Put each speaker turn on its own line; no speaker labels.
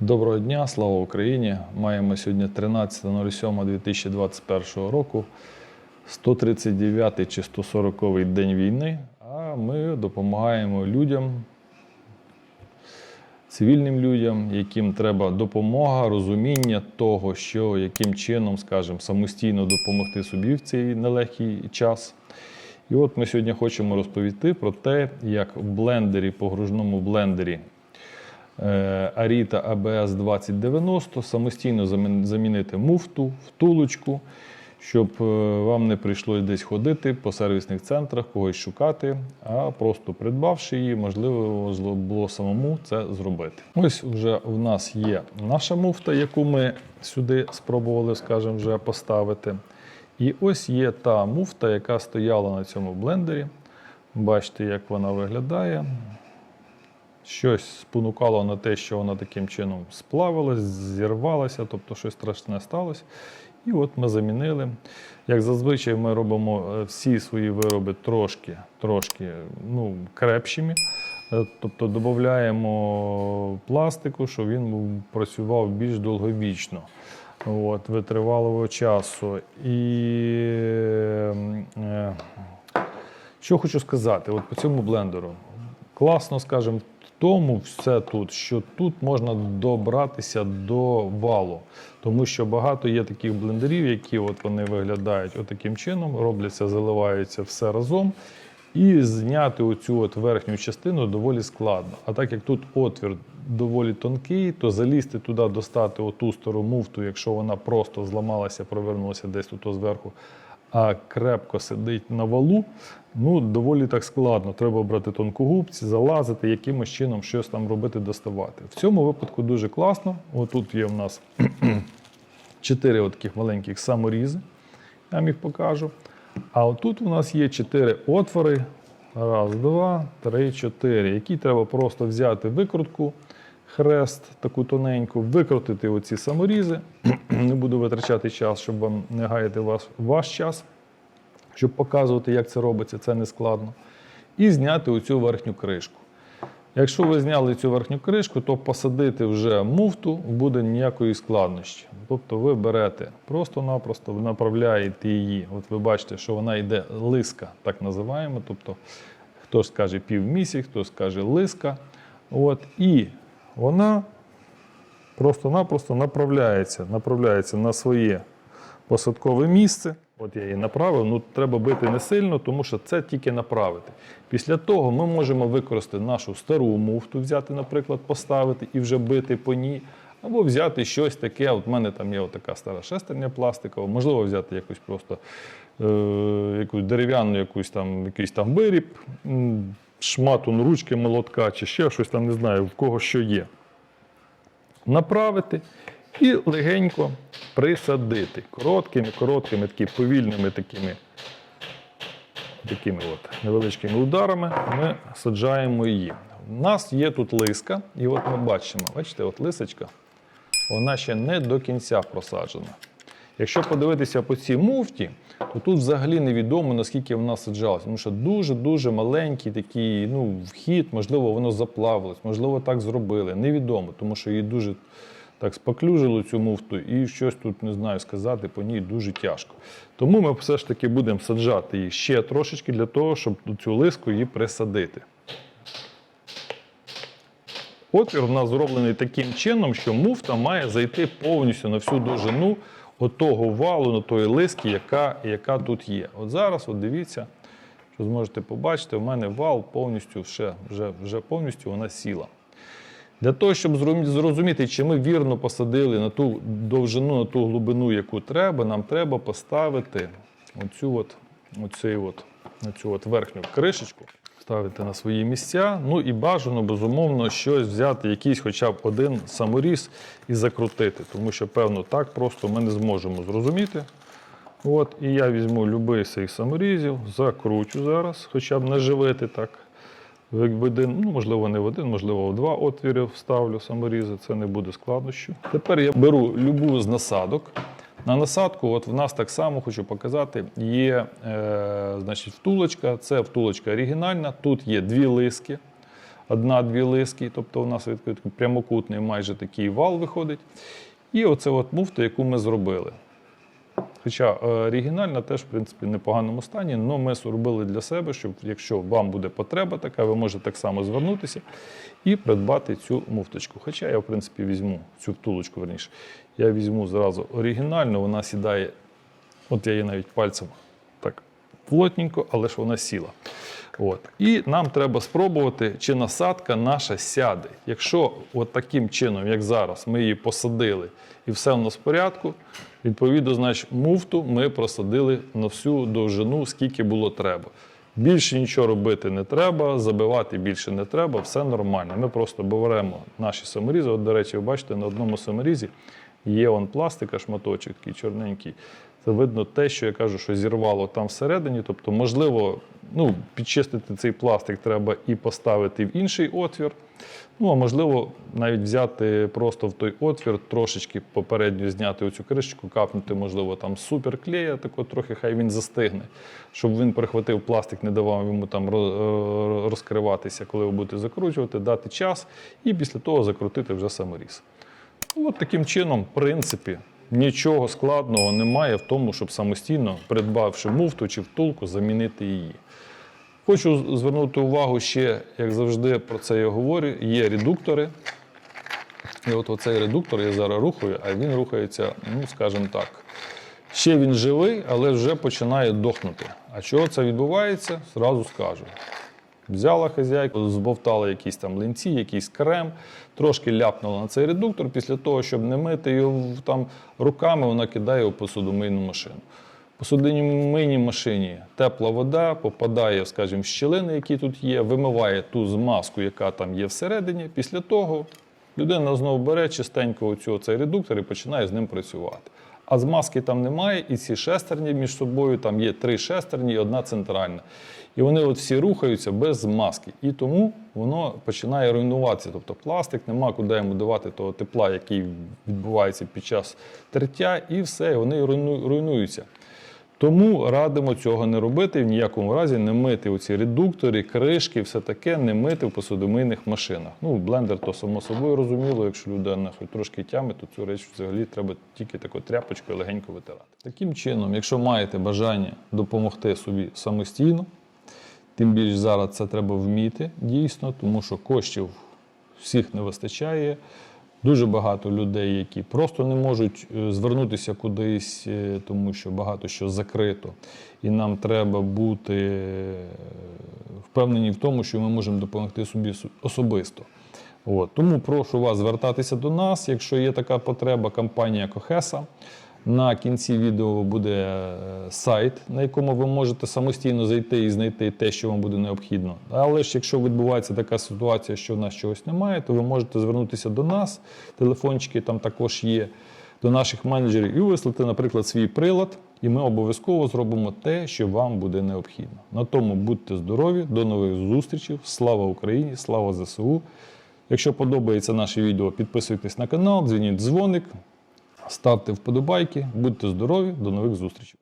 Доброго дня, слава Україні! Маємо сьогодні 13.07.2021 року, 139 чи 140 день війни. А ми допомагаємо людям, цивільним людям, яким треба допомога, розуміння того, що яким чином, скажімо, самостійно допомогти собі в цей нелегкий час. І от ми сьогодні хочемо розповісти про те, як в блендері, погружному блендері е, Arita ABS 2090 самостійно замінити муфту, втулочку, щоб е, вам не прийшлось десь ходити по сервісних центрах, когось шукати, а просто придбавши її, можливо, було самому це зробити. Ось вже в нас є наша муфта, яку ми сюди спробували, скажімо, вже поставити. І ось є та муфта, яка стояла на цьому блендері. Бачите, як вона виглядає. Щось спонукало на те, що вона таким чином сплавилась, зірвалася, тобто щось страшне сталося. І от ми замінили. Як зазвичай, ми робимо е, всі свої вироби трошки, трошки ну, крепшими. Е, Тобто додаємо пластику, щоб він працював більш довговічно, от, витривалого часу. І е, що хочу сказати, от по цьому блендеру. Класно, скажімо, тому все тут, що тут можна добратися до валу. Тому що багато є таких блендерів, які от вони виглядають отаким чином, робляться, заливаються все разом. І зняти оцю от верхню частину доволі складно. А так як тут отвір доволі тонкий, то залізти туди, достати оту стару муфту, якщо вона просто зламалася, провернулася десь тут зверху, а крепко сидить на валу, ну доволі так складно. Треба брати тонкогубці, залазити, якимось чином щось там робити, доставати. В цьому випадку дуже класно. Отут є в нас чотири таких маленьких саморізи. Я вам їх покажу. А отут у нас є чотири отвори. Раз, два, три, чотири. Які треба просто взяти викрутку, хрест таку тоненьку, викрутити оці саморізи. Не буду витрачати час, щоб вам не гаяти ваш, ваш час, щоб показувати, як це робиться, це не складно. І зняти оцю верхню кришку. Якщо ви зняли цю верхню кришку, то посадити вже муфту буде ніякої складнощі. Тобто ви берете просто-напросто направляєте її. От ви бачите, що вона йде лиска, так називаємо. Тобто хтось скаже півмісяць, хтось скаже лиска. От, і вона просто-напросто направляється, направляється на своє посадкове місце. От я її направив. Ну треба бити не сильно, тому що це тільки направити. Після того ми можемо використати нашу стару муфту, взяти, наприклад, поставити і вже бити по ній. Або взяти щось таке. От в мене там є така стара шестерня пластикова, можливо, взяти якусь просто е, якусь дерев'яну, якусь там, якийсь там виріб, шматун ручки, молотка чи ще щось там, не знаю, в кого що є направити і легенько присадити. Короткими, короткими, такі повільними такими, такими от невеличкими ударами ми саджаємо її. У нас є тут лиска, і от ми бачимо, бачите, от лисочка, вона ще не до кінця просаджена. Якщо подивитися по цій муфті, то тут взагалі невідомо, наскільки вона саджалась, тому що дуже-дуже маленький такий ну, вхід, можливо, воно заплавилось, можливо, так зробили. Невідомо, тому що її дуже так споклюжило цю муфту, і щось тут не знаю сказати по ній дуже тяжко. Тому ми все ж таки будемо саджати її ще трошечки для того, щоб цю лиску її присадити. Отвір в нас зроблений таким чином, що муфта має зайти повністю на всю довжину отого валу, на тої лиски, яка, яка тут є. От зараз, от дивіться, що зможете побачити, у мене вал повністю вже, вже, вже повністю вона сіла. Для того, щоб зрозуміти, чи ми вірно посадили на ту довжину, на ту глибину, яку треба, нам треба поставити оцю от, оцей от, оцю от верхню кришечку, ставити на свої місця. Ну і бажано, безумовно, щось взяти, якийсь хоча б один саморіз і закрутити, тому що, певно, так просто ми не зможемо зрозуміти. От, і я візьму будь-який з цих саморізів, закручу зараз, хоча б наживити так. В один, ну, можливо, не в один, можливо, в два отвіри вставлю саморізи, це не буде складнощів. Тепер я беру любу з насадок. На насадку, от в нас так само хочу показати, є е, значить, втулочка. Це втулочка оригінальна. Тут є дві лиски. одна-дві лиски, тобто у нас відкритий прямокутний майже такий вал виходить. І оце от муфта, яку ми зробили. Хоча е, оригінальна теж, в принципі, в непоганому стані, але ми зробили для себе, щоб якщо вам буде потреба така, ви можете так само звернутися і придбати цю муфточку. Хоча я, в принципі, візьму цю втулочку, верніше, я візьму зразу оригінальну, вона сідає, от я її навіть пальцем так плотненько, але ж вона сіла. От. І нам треба спробувати, чи насадка наша сяде. Якщо от таким чином, як зараз, ми її посадили і все в нас в порядку, відповідно, значить, муфту ми просадили на всю довжину, скільки було треба. Більше нічого робити не треба, забивати більше не треба, все нормально. Ми просто беремо наші саморізи. От, до речі, ви бачите, на одному саморізі є он пластика, шматочок такий чорненький. Це видно те, що я кажу, що зірвало там всередині. Тобто, можливо, ну, підчистити цей пластик треба і поставити в інший отвір. Ну, а можливо, навіть взяти просто в той отвір, трошечки попередньо зняти оцю кришечку, капнути, можливо, там суперклея, тако трохи хай він застигне, щоб він перехватив пластик, не давав йому там е, розкриватися, коли ви будете закручувати, дати час і після того закрутити вже саморіз. Ну, От таким чином, в принципі, нічого складного немає в тому, щоб самостійно, придбавши муфту чи втулку, замінити її. Хочу звернути увагу ще, як завжди про це я говорю, є редуктори. І от оцей редуктор я зараз рухаю, а він рухається, ну, скажімо так. Ще він живий, але вже починає дохнути. А чого це відбувається, зразу скажу. Взяла хазяйка, збовтала якісь там линці, якийсь крем, трошки ляпнула на цей редуктор. Після того, щоб не мити його там руками, вона кидає у посудомийну машину. В посудомийній машині тепла вода попадає, скажімо, в щілини, які тут є, вимиває ту змазку, яка там є всередині. Після того людина знову бере чистенько оцю, цей редуктор і починає з ним працювати. А змазки там немає, і ці шестерні між собою, там є три шестерні і одна центральна. І вони от всі рухаються без змазки. І тому воно починає руйнуватися. Тобто пластик, нема куди йому давати того тепла, який відбувається під час тертя, і все, вони руйнуються. Тому радимо цього не робити, в ніякому разі не мити оці редуктори, кришки, все таке не мити в посудомийних машинах. Ну, блендер то само собою розуміло, якщо людина хоч трошки тяме, то цю реч взагалі треба тільки такою тряпочкою легенько витирати. Таким чином, якщо маєте бажання допомогти собі самостійно, тим більш зараз це треба вміти дійсно, тому що коштів всіх не вистачає. Дуже багато людей, які просто не можуть е, звернутися кудись, е, тому що багато що закрито. І нам треба бути е, впевнені в тому, що ми можемо допомогти собі особисто. От. Тому прошу вас звертатися до нас, якщо є така потреба, компанія Кохеса. На кінці відео буде е, сайт, на якому ви можете самостійно зайти і знайти те, що вам буде необхідно. Але ж якщо відбувається така ситуація, що в нас чогось немає, то ви можете звернутися до нас. Телефончики там також є до наших менеджерів і вислати, наприклад, свій прилад, і ми обов'язково зробимо те, що вам буде необхідно. На тому будьте здорові, до нових зустрічей. Слава Україні! Слава ЗСУ! Якщо подобається наше відео, підписуйтесь на канал, дзвоніть дзвоник. Ставте вподобайки, будьте здорові, до нових зустрічей.